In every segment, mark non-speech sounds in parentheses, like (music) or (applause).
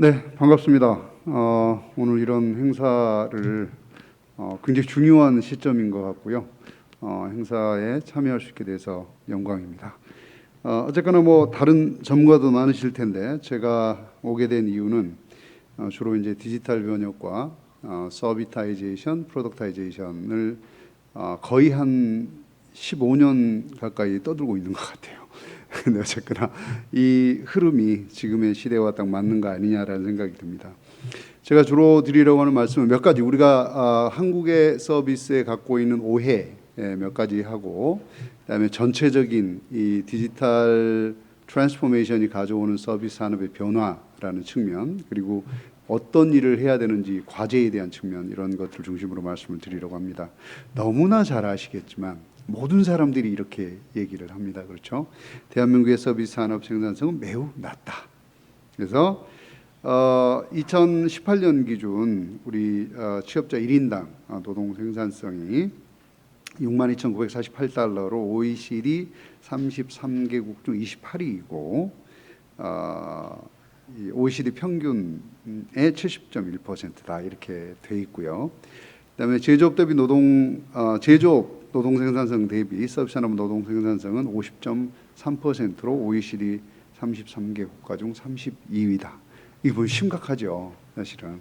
네, 반갑습니다. 어, 오늘 이런 행사를 어, 굉장히 중요한 시점인 것 같고요. 어, 행사에 참여할 수 있게 돼서 영광입니다. 어, 어쨌거나 뭐 다른 전문가도 많으실 텐데 제가 오게 된 이유는 어, 주로 이제 디지털 번역과 어, 서비타이제이션, 프로덕타이제이션을 어, 거의 한 15년 가까이 떠들고 있는 것 같아요. (laughs) 근데 어쨌거나 이 흐름이 지금의 시대와 딱 맞는 거 아니냐라는 생각이 듭니다. 제가 주로 드리려고 하는 말씀은 몇 가지 우리가 아, 한국의 서비스에 갖고 있는 오해 예, 몇 가지 하고 그다음에 전체적인 이 디지털 트랜스포메이션이 가져오는 서비스 산업의 변화라는 측면 그리고 어떤 일을 해야 되는지 과제에 대한 측면 이런 것들 중심으로 말씀을 드리려고 합니다. 너무나 잘 아시겠지만 모든 사람들이 이렇게 얘기를 합니다. 그렇죠? 대한민국의 서비스 산업 생산성은 매우 낮다. 그래서 어, 2018년 기준 우리 어, 취업자 1인당 어, 노동 생산성이 62,948달러로 OECD 33개국 중 28위이고 어, 이 OECD 평균의 70.1%다 이렇게 돼 있고요. 그다음에 제조업 대비 노동 어, 제조업 노동 생산성 대비 서비스 산업 노동 생산성은 50.3%로 OECD 33개 국가 중 32위다. 이거 보면 심각하죠, 사실은.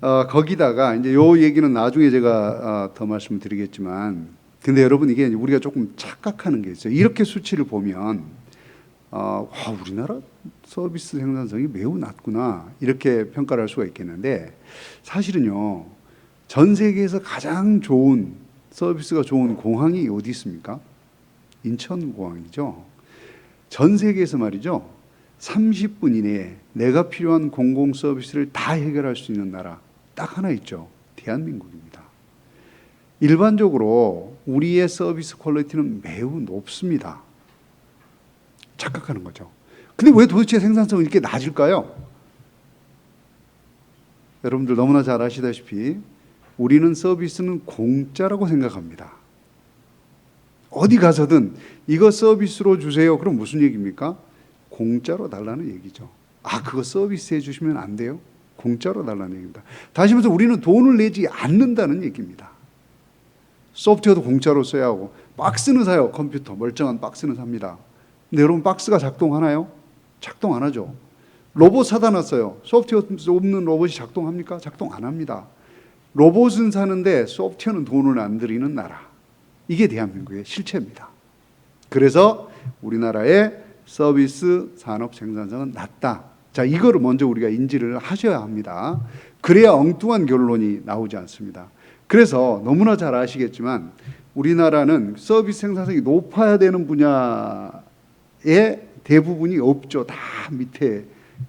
어, 거기다가 이제 요 얘기는 나중에 제가 어, 더 말씀드리겠지만, 근데 여러분 이게 우리가 조금 착각하는 게 있어요. 이렇게 수치를 보면, 어, 와 우리나라 서비스 생산성이 매우 낮구나 이렇게 평가를 할 수가 있겠는데, 사실은요 전 세계에서 가장 좋은 서비스가 좋은 공항이 어디 있습니까? 인천공항이죠. 전 세계에서 말이죠. 30분 이내에 내가 필요한 공공 서비스를 다 해결할 수 있는 나라 딱 하나 있죠. 대한민국입니다. 일반적으로 우리의 서비스 퀄리티는 매우 높습니다. 착각하는 거죠. 근데 왜 도대체 생산성이 이렇게 낮을까요? 여러분들 너무나 잘 아시다시피 우리는 서비스는 공짜라고 생각합니다. 어디 가서든 이거 서비스로 주세요. 그럼 무슨 얘기입니까? 공짜로 달라는 얘기죠. 아, 그거 서비스 해 주시면 안 돼요? 공짜로 달라는 얘기입니다. 다시 말해서 우리는 돈을 내지 않는다는 얘기입니다. 소프트웨어도 공짜로 써야 하고 박스는 사요. 컴퓨터 멀쩡한 박스는 삽니다. 근데 여러분 박스가 작동하나요? 작동 안 하죠. 로봇 사다 놨어요. 소프트웨어 없는 로봇이 작동합니까? 작동 안 합니다. 로봇은 사는데 소프트웨어는 돈을 안 들이는 나라. 이게 대한민국의 실체입니다. 그래서 우리나라의 서비스 산업 생산성은 낮다. 자, 이거를 먼저 우리가 인지를 하셔야 합니다. 그래야 엉뚱한 결론이 나오지 않습니다. 그래서 너무나 잘 아시겠지만 우리나라는 서비스 생산성이 높아야 되는 분야의 대부분이 없죠. 다 밑에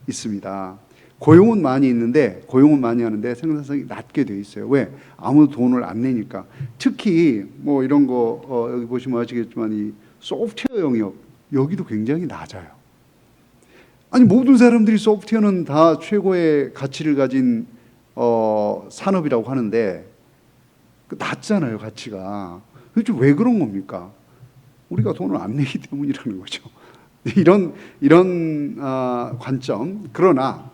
있습니다. 고용은 많이 있는데 고용은 많이 하는데 생산성이 낮게 돼 있어요. 왜? 아무도 돈을 안 내니까. 특히 뭐 이런 거 어, 여기 보시면 아시겠지만 이 소프트웨어 영역 여기도 굉장히 낮아요. 아니 모든 사람들이 소프트웨어는 다 최고의 가치를 가진 어, 산업이라고 하는데 그 낮잖아요 가치가. 도대체 왜 그런 겁니까? 우리가 돈을 안 내기 때문이라는 거죠. (laughs) 이런 이런 아, 관점. 그러나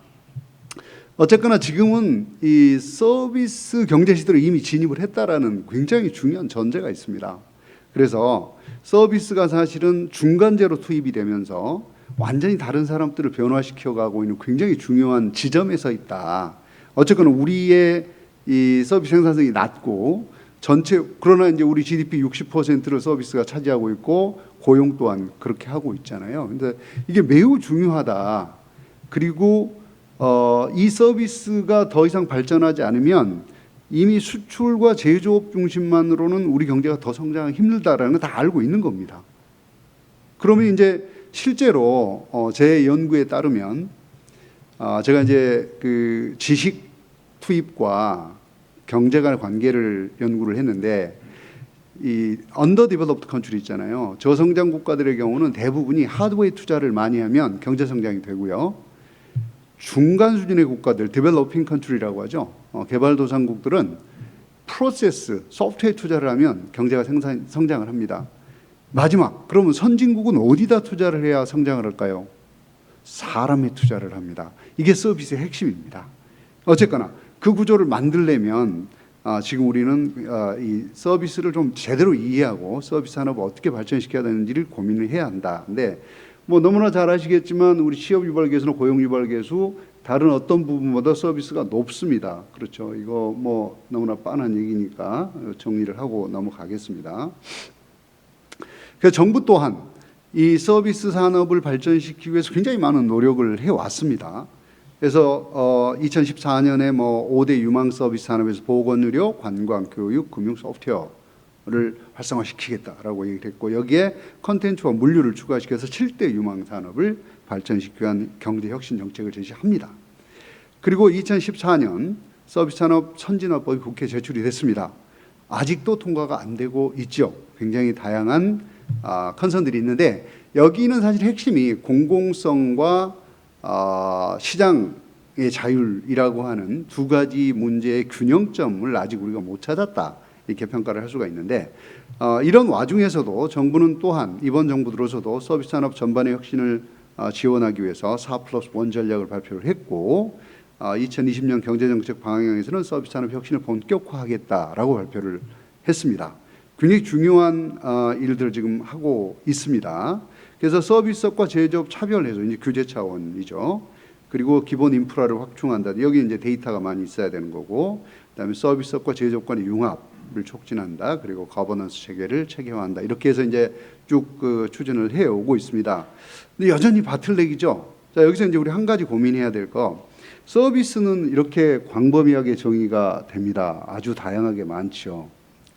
어쨌거나 지금은 이 서비스 경제 시대로 이미 진입을 했다라는 굉장히 중요한 전제가 있습니다. 그래서 서비스가 사실은 중간재로 투입이 되면서 완전히 다른 사람들을 변화시켜 가고 있는 굉장히 중요한 지점에 서 있다. 어쨌거나 우리의 이 서비스 생산성이 낮고 전체 그러나 이제 우리 GDP 60%를 서비스가 차지하고 있고 고용 또한 그렇게 하고 있잖아요. 근데 이게 매우 중요하다. 그리고 어, 이 서비스가 더 이상 발전하지 않으면 이미 수출과 제조업 중심만으로는 우리 경제가 더 성장하기 힘들다라는 걸다 알고 있는 겁니다. 그러면 이제 실제로 어, 제 연구에 따르면 어, 제가 이제 그 지식 투입과 경제 간의 관계를 연구를 했는데 이 언더 디벨롭드 컨트리 있잖아요. 저성장 국가들의 경우는 대부분이 하드웨어 투자를 많이 하면 경제 성장이 되고요. 중간 수준의 국가들, 디벨로핑 컨트리라고 하죠. 어, 개발도상국들은 프로세스, 소프트웨어 투자를 하면 경제가 생산, 성장을 합니다. 마지막, 그러면 선진국은 어디다 투자를 해야 성장을 할까요? 사람에 투자를 합니다. 이게 서비스의 핵심입니다. 어쨌거나 그 구조를 만들려면 아, 지금 우리는 아, 이 서비스를 좀 제대로 이해하고 서비스 산업을 어떻게 발전시켜야 되는지를 고민을 해야 한다. 근데 뭐 너무나 잘 아시겠지만 우리 취업 유발 계수나 고용 유발 계수 다른 어떤 부분보다 서비스가 높습니다. 그렇죠. 이거 뭐 너무나 뻔한 얘기니까 정리를 하고 넘어가겠습니다. 그 정부 또한 이 서비스 산업을 발전시키기 위해서 굉장히 많은 노력을 해 왔습니다. 그래서 어 2014년에 뭐 5대 유망 서비스 산업에서 보건 의료, 관광, 교육, 금융, 소프트웨어 를 활성화시키겠다라고 얘기를 했고 여기에 컨텐츠와 물류를 추가시켜서 7대 유망 산업을 발전시키기 위한 경제 혁신 정책을 제시합니다. 그리고 2014년 서비스 산업 선진화법이 국회에 제출이 됐습니다. 아직도 통과가 안 되고 있죠. 굉장히 다양한 아, 컨선들이 있는데 여기는 사실 핵심이 공공성과 아, 시장의 자율이라고 하는 두 가지 문제의 균형점을 아직 우리가 못 찾았다 이렇게 평가를 할 수가 있는데 어, 이런 와중에서도 정부는 또한 이번 정부 들어서도 서비스 산업 전반의 혁신을 어, 지원하기 위해서 4 플러스 1 전략을 발표를 했고 어, 2020년 경제정책 방향에서는 서비스 산업 혁신을 본격화하겠다라고 발표를 했습니다. 굉장히 중요한 어, 일들을 지금 하고 있습니다. 그래서 서비스업과 제조업 차별해서 이제 규제 차원이죠. 그리고 기본 인프라를 확충한다. 여기 이제 데이터가 많이 있어야 되는 거고, 그다음에 서비스업과 제조업 간의 융합 을 촉진한다. 그리고 거버넌스 체계를 체계화한다. 이렇게 해서 이제 쭉 그 추진을 해 오고 있습니다. 근데 여전히 바틀렉이죠. 자 여기서 이제 우리 한 가지 고민해야 될 거. 서비스는 이렇게 광범위하게 정의가 됩니다. 아주 다양하게 많죠.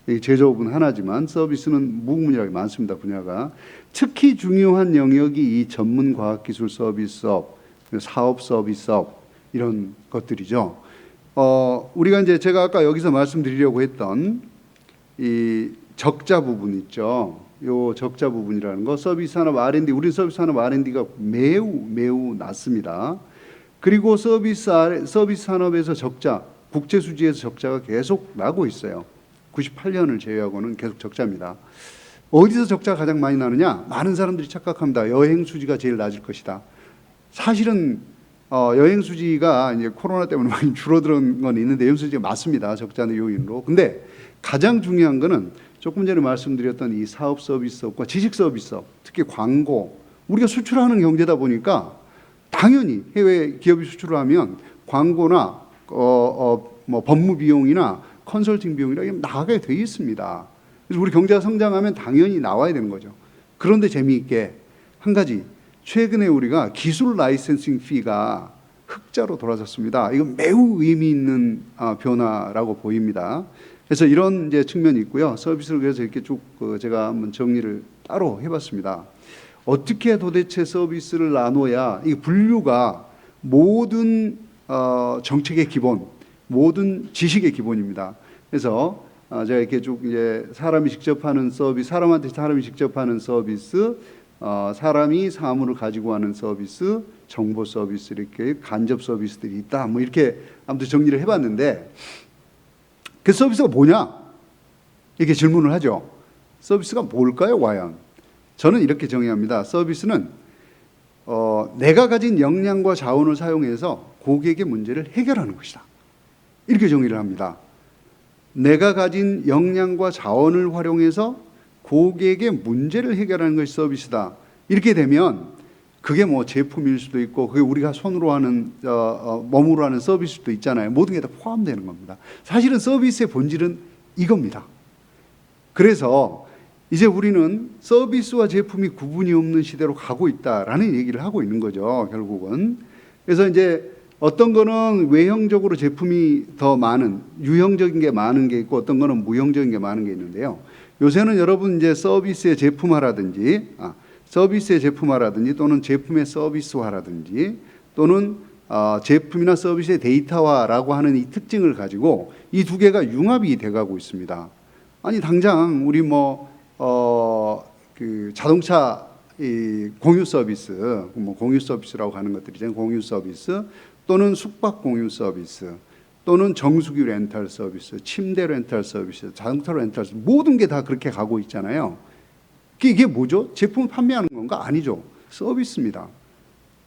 이 제조업은 하나지만 서비스는 무궁무진하게 많습니다. 분야가 특히 중요한 영역이 이 전문 과학기술 서비스업, 사업 서비스업 이런 것들이죠. 어, 우리가 이제 제가 아까 여기서 말씀드리려고 했던 이 적자 부분 있죠. 요 적자 부분이라는 거 서비스 산업 R&D 우리 서비스 산업 R&D가 매우 매우 낮습니다. 그리고 서비스 서비스 산업에서 적자 국제 수지에서 적자가 계속 나고 있어요. 98년을 제외하고는 계속 적자입니다. 어디서 적자가 가장 많이 나느냐? 많은 사람들이 착각합니다. 여행 수지가 제일 낮을 것이다. 사실은 어, 여행 수지가 이제 코로나 때문에 많이 줄어드는 건 있는데 여행 수지가 맞습니다. 적자의 요인으로. 근데 가장 중요한 거는 조금 전에 말씀드렸던 이 사업 서비스업과 지식 서비스업, 특히 광고, 우리가 수출하는 경제다 보니까 당연히 해외 기업이 수출을 하면 광고나 어, 어, 뭐 법무 비용이나 컨설팅 비용이나 나가게 돼 있습니다. 그래서 우리 경제가 성장하면 당연히 나와야 되는 거죠. 그런데 재미있게 한 가지 최근에 우리가 기술 라이센싱 피가 흑자로 돌아섰습니다. 이건 매우 의미 있는 아, 변화라고 보입니다. 그래서 이런 이제 측면이 있고요. 서비스를 그래서 이렇게 쭉그 제가 한번 정리를 따로 해봤습니다. 어떻게 도대체 서비스를 나눠야 이 분류가 모든 어, 정책의 기본, 모든 지식의 기본입니다. 그래서 아, 제가 이렇게 쭉 이제 사람이 직접 하는 서비스, 사람한테 사람이 직접 하는 서비스, 어, 사람이 사물을 가지고 하는 서비스, 정보 서비스 이렇게 간접 서비스들이 있다. 뭐 이렇게 아무튼 정리를 해봤는데 그 서비스가 뭐냐? 이렇게 질문을 하죠. 서비스가 뭘까요, 과연? 저는 이렇게 정의합니다. 서비스는 어, 내가 가진 역량과 자원을 사용해서 고객의 문제를 해결하는 것이다. 이렇게 정의를 합니다. 내가 가진 역량과 자원을 활용해서 고객의 문제를 해결하는 것이 서비스다. 이렇게 되면 그게 뭐 제품일 수도 있고 그게 우리가 손으로 하는 어, 어, 몸으로 하는 서비스도 수 있잖아요. 모든 게 다 포함되는 겁니다. 사실은 서비스의 본질은 이겁니다. 그래서 이제 우리는 서비스와 제품이 구분이 없는 시대로 가고 있다라는 얘기를 하고 있는 거죠. 결국은 그래서 이제 어떤 거는 외형적으로 제품이 더 많은 유형적인 게 많은 게 있고 어떤 거는 무형적인 게 많은 게 있는데요. 요새는 여러분 이제 서비스의 제품화라든지 아, 서비스의 제품화라든지 또는 제품의 서비스화라든지 또는 어, 제품이나 서비스의 데이터화라고 하는 이 특징을 가지고 이 두 개가 융합이 돼가고 있습니다. 아니 당장 우리 뭐 어, 그 자동차 이 공유 서비스, 뭐 공유 서비스라고 하는 것들이잖아요. 공유 서비스 또는 숙박 공유 서비스 또는 정수기 렌탈 서비스, 침대 렌탈 서비스, 자동차 렌탈 서비스 모든 게 다 그렇게 가고 있잖아요. 이게, 이게 뭐죠? 제품을 판매하는 건가? 아니죠. 서비스입니다.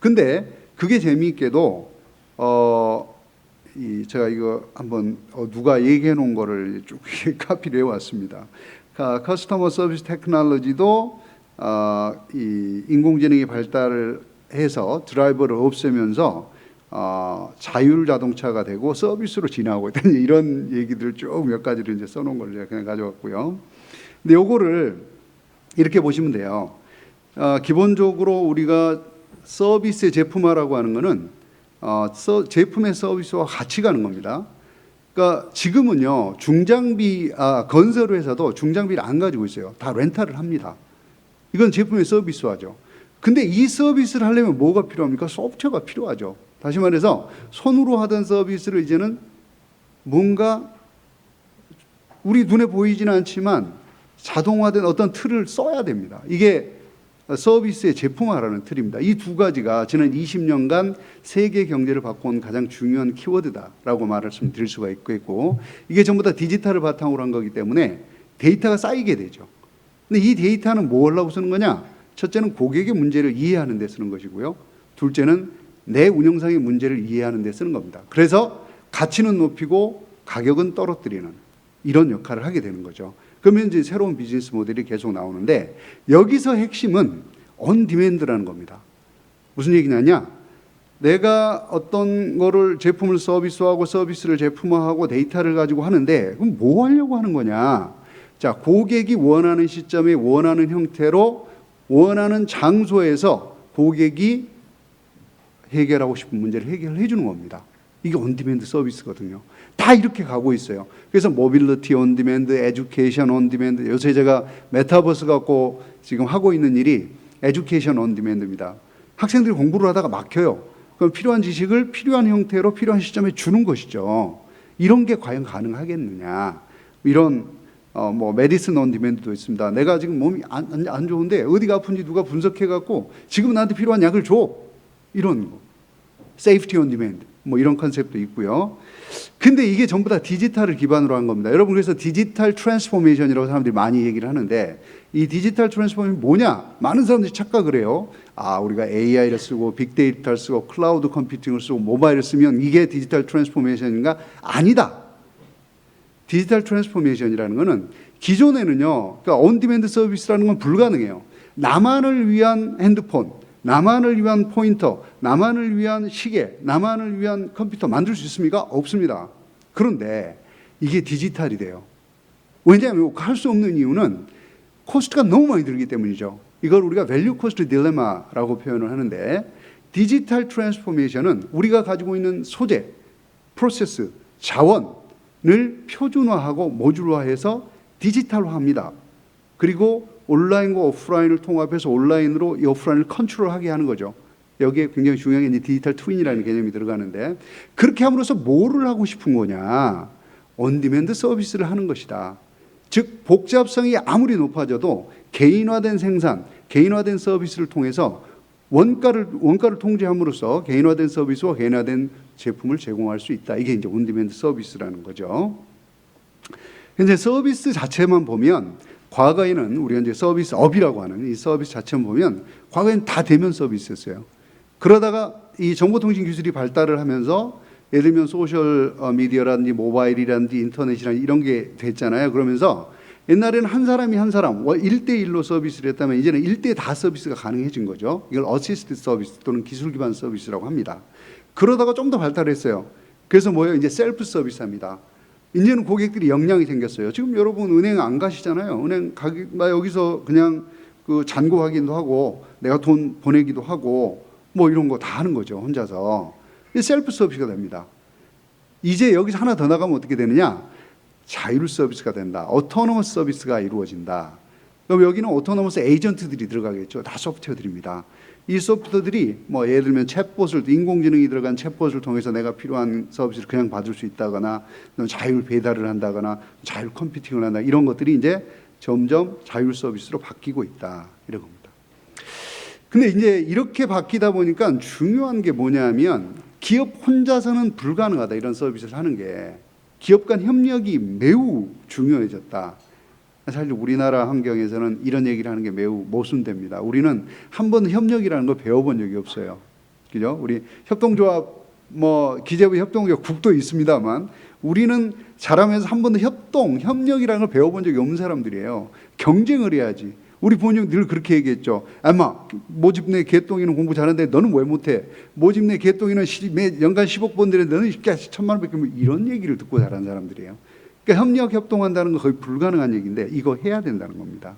근데 그게 재미있게도 어, 이 제가 이거 한번 어, 누가 얘기해 놓은 거를 쭉 (laughs) 카피를 해왔습니다. 그 커스터머 서비스 테크놀로지도 어, 이 인공지능이 발달을 해서 드라이버를 없애면서 어, 자율 자동차가 되고 서비스로 진화하고 있다는 (laughs) 이런 얘기들 쭉몇 가지를 이제 써놓은 걸 제가 그냥 가져왔고요. 근데 요거를 이렇게 보시면 돼요. 어, 기본적으로 우리가 서비스의 제품화라고 하는 거는 어, 서, 제품의 서비스와 같이 가는 겁니다. 그러니까 지금은요 중장비 아, 건설 회사도 중장비를 안 가지고 있어요. 다 렌탈을 합니다. 이건 제품의 서비스화죠. 근데 이 서비스를 하려면 뭐가 필요합니까? 소프트웨어가 필요하죠. 다시 말해서 손으로 하던 서비스를 이제는 뭔가 우리 눈에 보이지는 않지만 자동화된 어떤 틀을 써야 됩니다. 이게 서비스의 제품화라는 틀입니다. 이 두 가지가 지난 20년간 세계 경제를 바꿔온 가장 중요한 키워드다라고 말씀드릴 수가 있겠고 이게 전부 다 디지털을 바탕으로 한 거기 때문에 데이터가 쌓이게 되죠. 근데 이 데이터는 뭐 하려고 쓰는 거냐? 첫째는 고객의 문제를 이해하는 데 쓰는 것이고요. 둘째는 내 운영상의 문제를 이해하는 데 쓰는 겁니다. 그래서 가치는 높이고 가격은 떨어뜨리는 이런 역할을 하게 되는 거죠. 그러면 이제 새로운 비즈니스 모델이 계속 나오는데 여기서 핵심은 온 디맨드라는 겁니다. 무슨 얘기냐냐? 내가 어떤 거를 제품을 서비스하고 서비스를 제품화하고 데이터를 가지고 하는데 그럼 뭐 하려고 하는 거냐? 자, 고객이 원하는 시점에 원하는 형태로 원하는 장소에서 고객이 해결하고 싶은 문제를 해결해 주는 겁니다. 이게 온디맨드 서비스거든요. 다 이렇게 가고 있어요. 그래서 모빌리티 온디맨드, 에듀케이션 온디맨드. 요새 제가 메타버스 갖고 지금 하고 있는 일이 에듀케이션 온디맨드입니다. 학생들이 공부를 하다가 막혀요. 그럼 필요한 지식을 필요한 형태로 필요한 시점에 주는 것이죠. 이런 게 과연 가능하겠느냐? 이런 어, 뭐 메디슨 온 디맨드도 있습니다. 내가 지금 몸이 안, 안, 안 좋은데 어디가 아픈지 누가 분석해 갖고 지금 나한테 필요한 약을 줘. 이런 거. 세이프티 온 디맨드. 뭐 이런 컨셉도 있고요. 근데 이게 전부 다 디지털을 기반으로 한 겁니다. 여러분 그래서 디지털 트랜스포메이션이라고 사람들이 많이 얘기를 하는데 이 디지털 트랜스포메이션 뭐냐? 많은 사람들이 착각을 해요. 아, 우리가 AI를 쓰고 빅데이터를 쓰고 클라우드 컴퓨팅을 쓰고 모바일을 쓰면 이게 디지털 트랜스포메이션인가? 아니다. 디지털 트랜스포메이션이라는 거는 기존에는요, 그러니까 온디맨드 서비스라는 건 불가능해요. 나만을 위한 핸드폰, 나만을 위한 포인터, 나만을 위한 시계, 나만을 위한 컴퓨터 만들 수 있습니까? 없습니다. 그런데 이게 디지털이 돼요. 왜냐하면 할 수 없는 이유는 코스트가 너무 많이 들기 때문이죠. 이걸 우리가 밸류 코스트 딜레마라고 표현을 하는데 디지털 트랜스포메이션은 우리가 가지고 있는 소재, 프로세스, 자원을 표준화하고 모듈화해서 디지털화합니다. 그리고 온라인과 오프라인을 통합해서 온라인으로 이 오프라인을 컨트롤하게 하는 거죠. 여기에 굉장히 중요한 게 디지털 트윈이라는 개념이 들어가는데 그렇게 함으로써 뭐를 하고 싶은 거냐? 온디맨드 서비스를 하는 것이다. 즉 복잡성이 아무리 높아져도 개인화된 생산, 개인화된 서비스를 통해서 원가를 원가를 통제함으로써 개인화된 서비스와 개인화된 제품을 제공할 수 있다. 이게 이제 온디맨드 서비스라는 거죠. 근데 서비스 자체만 보면 과거에는 우리가 이제 서비스 업이라고 하는 이 서비스 자체만 보면 과거에는 다 대면 서비스였어요. 그러다가 이 정보통신 기술이 발달을 하면서 예를 들면 소셜 어, 미디어라든지 모바일이라든지 인터넷이라든지 이런 게 됐잖아요. 그러면서 옛날에는 한 사람이 한 사람 1대1로 서비스를 했다면 이제는 1대 다 서비스가 가능해진 거죠. 이걸 어시스트 서비스 또는 기술 기반 서비스라고 합니다. 그러다가 좀 더 발달했어요. 그래서 뭐예요? 이제 셀프 서비스합니다. 이제는 고객들이 역량이 생겼어요. 지금 여러분 은행 안 가시잖아요. 은행 가기 나 여기서 그냥 그 잔고 확인도 하고 내가 돈 보내기도 하고 뭐 이런 거 다 하는 거죠. 혼자서. 이 셀프 서비스가 됩니다. 이제 여기서 하나 더 나가면 어떻게 되느냐? 자율 서비스가 된다. 오토노머스 서비스가 이루어진다. 그럼 여기는 오토노머스 에이전트들이 들어가겠죠. 다 소프트웨어들입니다. 이 소프트들이 뭐 예를 들면 챗봇을 인공지능이 들어간 챗봇을 통해서 내가 필요한 서비스를 그냥 받을 수 있다거나 자율 배달을 한다거나 자율 컴퓨팅을 한다 이런 것들이 이제 점점 자율 서비스로 바뀌고 있다 이런 겁니다. 근데 이제 이렇게 바뀌다 보니까 중요한 게 뭐냐면 기업 혼자서는 불가능하다 이런 서비스를 하는 게 기업 간 협력이 매우 중요해졌다. 사실 우리나라 환경에서는 이런 얘기를 하는 게 매우 모순됩니다. 우리는 한 번 협력이라는 걸 배워본 적이 없어요. 그죠? 우리 협동조합 뭐 기재부 협동조합 국도 있습니다만 우리는 자라면서 한 번도 협동, 협력이라는 걸 배워본 적이 없는 사람들이에요. 경쟁을 해야지. 우리 부모님 늘 그렇게 얘기했죠. 아마 모집 내 개똥이는 공부 잘하는데 너는 왜 못해? 모집 내 개똥이는 시- 매 연간 10억 번들에 너는 야, 천만 원 뺏기면 이런 얘기를 듣고 자란 사람들이에요. 그러니까 협력 협동한다는 건 거의 불가능한 얘기인데 이거 해야 된다는 겁니다.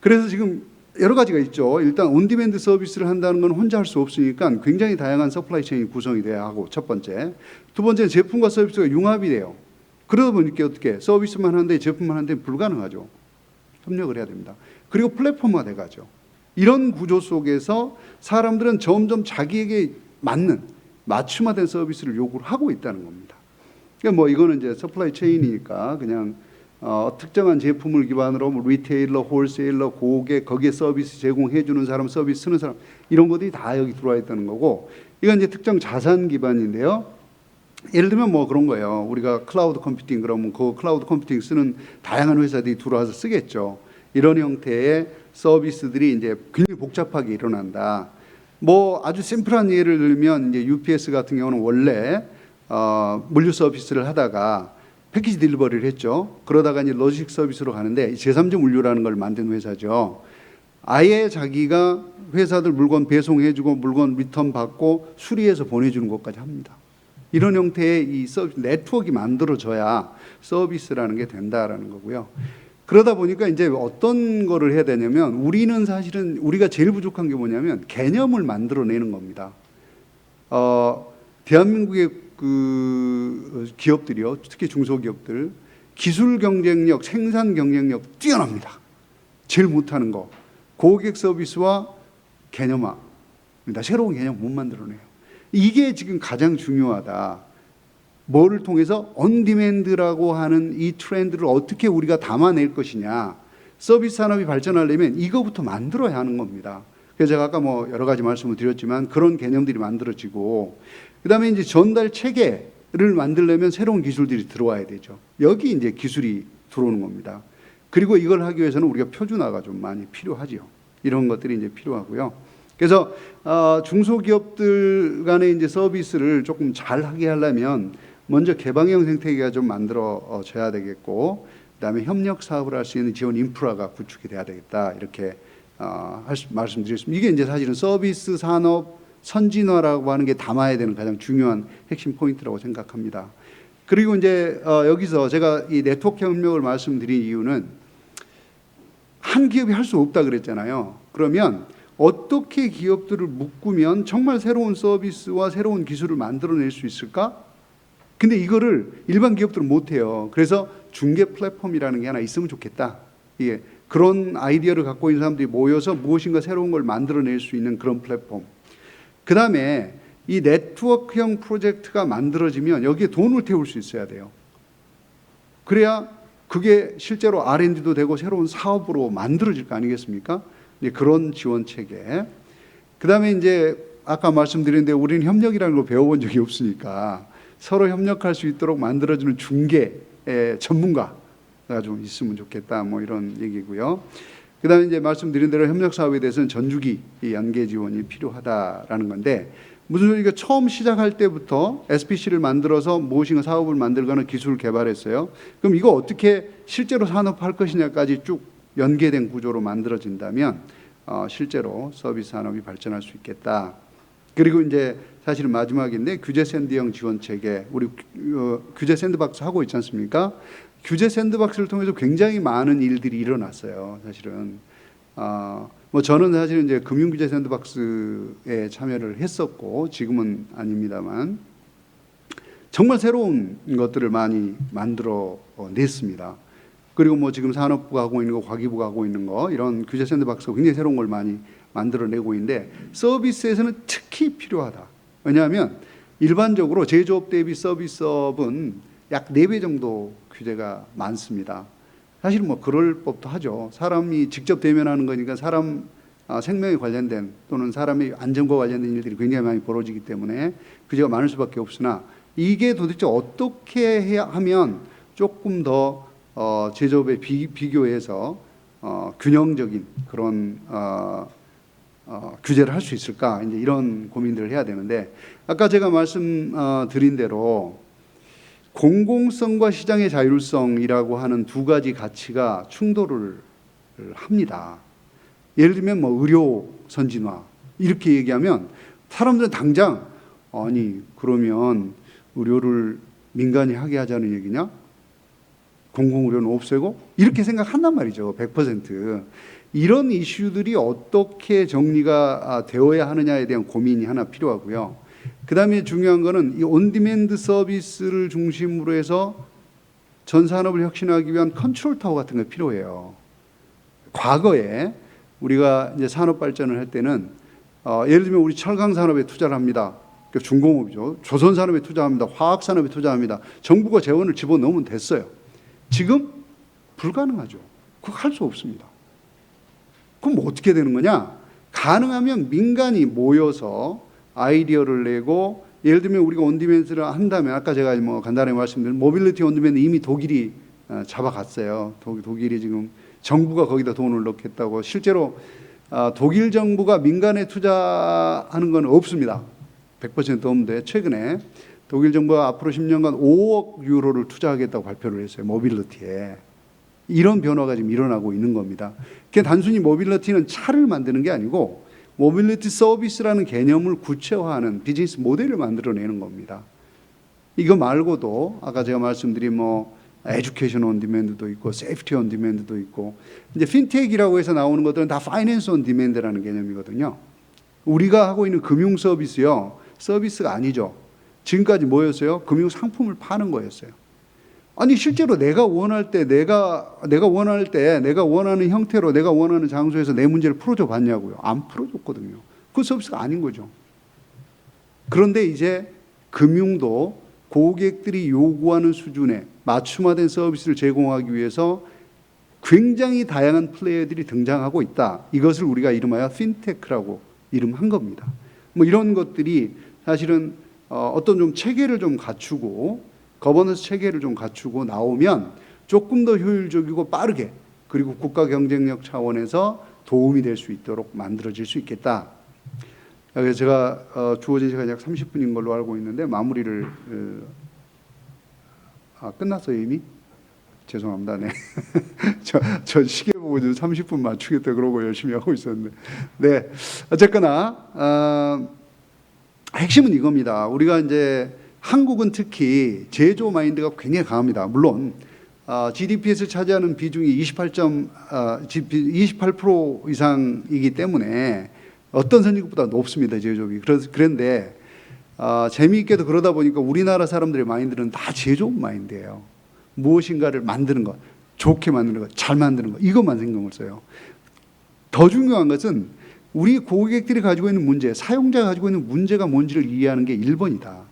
그래서 지금 여러 가지가 있죠. 일단 온디맨드 서비스를 한다는 건 혼자 할 수 없으니까 굉장히 다양한 서플라이 체인이 구성이 돼야 하고 첫 번째. 두 번째는 제품과 서비스가 융합이 돼요. 그러다 보니까 어떻게 서비스만 하는데 제품만 하는데 불가능하죠. 협력을 해야 됩니다. 그리고 플랫폼화 돼가죠. 이런 구조 속에서 사람들은 점점 자기에게 맞는 맞춤화된 서비스를 요구를 하고 있다는 겁니다. 그러니까 뭐 이거는 이제 서플라이 체인이니까 그냥 어, 특정한 제품을 기반으로 뭐 리테일러, 홀세일러, 고객 거기에 서비스 제공해 주는 사람, 서비스 쓰는 사람 이런 것들이 다 여기 들어와 있다는 거고 이건 이제 특정 자산 기반인데요. 예를 들면 뭐 그런 거예요. 우리가 클라우드 컴퓨팅 그러면 그 클라우드 컴퓨팅 쓰는 다양한 회사들이 들어와서 쓰겠죠. 이런 형태의 서비스들이 이제 굉장히 복잡하게 일어난다. 뭐 아주 심플한 예를 들면 이제 UPS 같은 경우는 원래 어, 물류 서비스를 하다가 패키지 딜리버리를 했죠. 그러다가 이제 로지스틱 서비스로 가는데 제3자 물류라는 걸 만든 회사죠. 아예 자기가 회사들 물건 배송해주고 물건 리턴 받고 수리해서 보내주는 것까지 합니다. 이런 형태의 이 서비스 네트워크가 만들어져야 서비스라는 게 된다라는 거고요. 그러다 보니까 이제 어떤 거를 해야 되냐면 우리는 사실은 우리가 제일 부족한 게 뭐냐면 개념을 만들어내는 겁니다. 어, 대한민국의 그 기업들이요, 특히 중소기업들 기술 경쟁력, 생산 경쟁력 뛰어납니다. 제일 못하는 거 고객 서비스와 개념화입니다. 새로운 개념 못 만들어내요. 이게 지금 가장 중요하다. 뭐를 통해서 언디맨드라고 하는 이 트렌드를 어떻게 우리가 담아낼 것이냐. 서비스 산업이 발전하려면 이거부터 만들어야 하는 겁니다. 그래서 제가 아까 뭐 여러 가지 말씀을 드렸지만 그런 개념들이 만들어지고 그다음에 이제 전달 체계를 만들려면 새로운 기술들이 들어와야 되죠. 여기 이제 기술이 들어오는 겁니다. 그리고 이걸 하기 위해서는 우리가 표준화가 좀 많이 필요하지요. 이런 것들이 이제 필요하고요. 그래서 어, 중소기업들 간의 이제 서비스를 조금 잘 하게 하려면 먼저 개방형 생태계가 좀 만들어져야 되겠고, 그다음에 협력 사업을 할 수 있는 지원 인프라가 구축이 돼야 되겠다 이렇게 어, 말씀드렸습니다. 이게 이제 사실은 서비스 산업 선진화라고 하는 게 담아야 되는 가장 중요한 핵심 포인트라고 생각합니다. 그리고 이제 어, 여기서 제가 이 네트워크 협력을 말씀드린 이유는 한 기업이 할 수 없다 그랬잖아요. 그러면 어떻게 기업들을 묶으면 정말 새로운 서비스와 새로운 기술을 만들어낼 수 있을까? 근데 이거를 일반 기업들은 못해요. 그래서 중개 플랫폼이라는 게 하나 있으면 좋겠다. 이게 그런 아이디어를 갖고 있는 사람들이 모여서 무엇인가 새로운 걸 만들어낼 수 있는 그런 플랫폼. 그 다음에 이 네트워크형 프로젝트가 만들어지면 여기에 돈을 태울 수 있어야 돼요. 그래야 그게 실제로 R&D도 되고 새로운 사업으로 만들어질 거 아니겠습니까? 그런 지원 체계. 그 다음에 이제 아까 말씀드렸는데 우리는 협력이라는 걸 배워본 적이 없으니까 서로 협력할 수 있도록 만들어주는 중개의 전문가가 좀 있으면 좋겠다. 뭐 이런 얘기고요. 그다음에 이제 말씀드린 대로 협력 사업에 대해서는 전주기 이 연계 지원이 필요하다라는 건데 무슨 소리가 처음 시작할 때부터 SPC를 만들어서 무엇인가 사업을 만들거나 기술을 개발했어요. 그럼 이거 어떻게 실제로 산업할 것이냐까지 쭉 연계된 구조로 만들어진다면 어, 실제로 서비스 산업이 발전할 수 있겠다. 그리고 이제 사실은 마지막인데 규제 샌드형 지원 체계 우리 어, 규제 샌드박스 하고 있지 않습니까? 규제 샌드박스를 통해서 굉장히 많은 일들이 일어났어요. 사실은 아, 뭐 저는 사실은 이제 금융 규제 샌드박스에 참여를 했었고 지금은 아닙니다만 정말 새로운 것들을 많이 만들어 어, 냈습니다. 그리고 뭐 지금 산업부가 하고 있는 거, 과기부가 하고 있는 거 이런 규제 샌드박스가 굉장히 새로운 걸 많이 만들어내고 있는데 서비스에서는 특히 필요하다. 왜냐하면 일반적으로 제조업 대비 서비스업은 약네배 정도 규제가 많습니다. 사실 뭐 그럴 법도 하죠. 사람이 직접 대면하는 거니까 사람 아, 생명에 관련된 또는 사람의 안전과 관련된 일들이 굉장히 많이 벌어지기 때문에 규제가 많을 수밖에 없으나 이게 도대체 어떻게 해야 하면 조금 더 어, 제조업에 비, 비교해서 어, 균형적인 그런 어, 어, 규제를 할 수 있을까 이제 이런 고민들을 해야 되는데 아까 제가 말씀드린 대로 공공성과 시장의 자율성이라고 하는 두 가지 가치가 충돌을 합니다. 예를 들면 뭐 의료 선진화 이렇게 얘기하면 사람들은 당장 아니 그러면 의료를 민간이 하게 하자는 얘기냐? 공공의료는 없애고 이렇게 생각한단 말이죠. 100% 이런 이슈들이 어떻게 정리가 아, 되어야 하느냐에 대한 고민이 하나 필요하고요. 그 다음에 중요한 거는 이 온디맨드 서비스를 중심으로 해서 전 산업을 혁신하기 위한 컨트롤 타워 같은 게 필요해요. 과거에 우리가 이제 산업 발전을 할 때는 어, 예를 들면 우리 철강 산업에 투자를 합니다. 그 중공업이죠. 조선 산업에 투자합니다. 화학 산업에 투자합니다. 정부가 재원을 집어넣으면 됐어요. 지금 불가능하죠. 그거 할 수 없습니다. 그럼 뭐 어떻게 되는 거냐? 가능하면 민간이 모여서 아이디어를 내고 예를 들면 우리가 온디맨드를 한다면 아까 제가 뭐 간단하게 말씀드린 모빌리티 온디맨드 이미 독일이 어, 잡아갔어요. 독, 독일이 지금 정부가 거기다 돈을 넣겠다고 실제로 아, 독일 정부가 민간에 투자하는 건 없습니다. 100% 없는데 최근에 독일 정부가 앞으로 10년간 5억 유로를 투자하겠다고 발표를 했어요. 모빌리티에. 이런 변화가 지금 일어나고 있는 겁니다. 그게 단순히 모빌리티는 차를 만드는 게 아니고 모빌리티 서비스라는 개념을 구체화하는 비즈니스 모델을 만들어내는 겁니다. 이거 말고도 아까 제가 말씀드린 뭐 에듀케이션 온 디맨드도 있고 세이프티 온 디맨드도 있고 이제 핀텍이라고 해서 나오는 것들은 다 파이낸스 온 디맨드라는 개념이거든요. 우리가 하고 있는 금융 서비스요. 서비스가 아니죠. 지금까지 뭐였어요? 금융 상품을 파는 거였어요. 아니 실제로 내가 원할 때 내가 내가 원할 때 내가 원하는 형태로 내가 원하는 장소에서 내 문제를 풀어줘 봤냐고요. 안 풀어줬거든요. 그 서비스가 아닌 거죠. 그런데 이제 금융도 고객들이 요구하는 수준의 맞춤화된 서비스를 제공하기 위해서 굉장히 다양한 플레이어들이 등장하고 있다. 이것을 우리가 이름하여 핀테크라고 이름한 겁니다. 뭐 이런 것들이 사실은 어, 어떤 좀 체계를 좀 갖추고 거버넌스 체계를 좀 갖추고 나오면 조금 더 효율적이고 빠르게 그리고 국가 경쟁력 차원에서 도움이 될 수 있도록 만들어질 수 있겠다. 그래서 제가 어, 주어진 시간이 약 30분인 걸로 알고 있는데 마무리를 어, 아 끝났어요 이미? 죄송합니다. 네. (laughs) 저, 저 시계 보고 지금 30분 맞추겠다 그러고 열심히 하고 있었는데. 네. 어쨌거나, 어, 핵심은 이겁니다. 우리가 이제 한국은 특히 제조 마인드가 굉장히 강합니다. 물론, 어, GDP에서 차지하는 비중이 28점, 어, 28% 이상이기 때문에 어떤 선진국보다 높습니다. 제조업이. 그래서, 그런데, 어, 재미있게도 그러다 보니까 우리나라 사람들의 마인드는 다 제조업 마인드예요. 무엇인가를 만드는 것, 좋게 만드는 것, 잘 만드는 것, 이것만 신경을 써요. 더 중요한 것은 우리 고객들이 가지고 있는 문제, 사용자가 가지고 있는 문제가 뭔지를 이해하는 게 1번이다.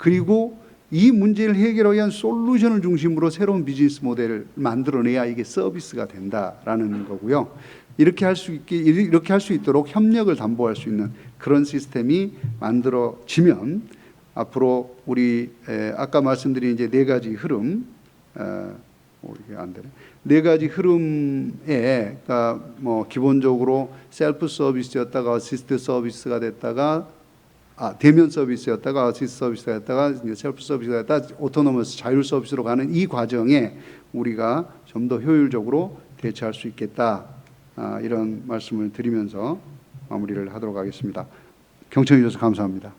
그리고 이 문제를 해결하기 위한 솔루션을 중심으로 새로운 비즈니스 모델을 만들어내야 이게 서비스가 된다라는 거고요. 이렇게 할 수 있게 이렇게 할 수 있도록 협력을 담보할 수 있는 그런 시스템이 만들어지면 앞으로 우리 에, 아까 말씀드린 이제 네 가지 흐름 어, 오, 이게 안 되네. 네 가지 흐름에 그러니까 뭐 기본적으로 셀프 서비스였다가 어시스트 서비스가 됐다가 아, 대면 서비스였다가 어시스트 서비스가 됐다가 이제 셀프 서비스가 됐다 오토노머스 자율 서비스로 가는 이 과정에 우리가 좀 더 효율적으로 대처할 수 있겠다. 아, 이런 말씀을 드리면서 마무리를 하도록 하겠습니다. 경청해 주셔서 감사합니다.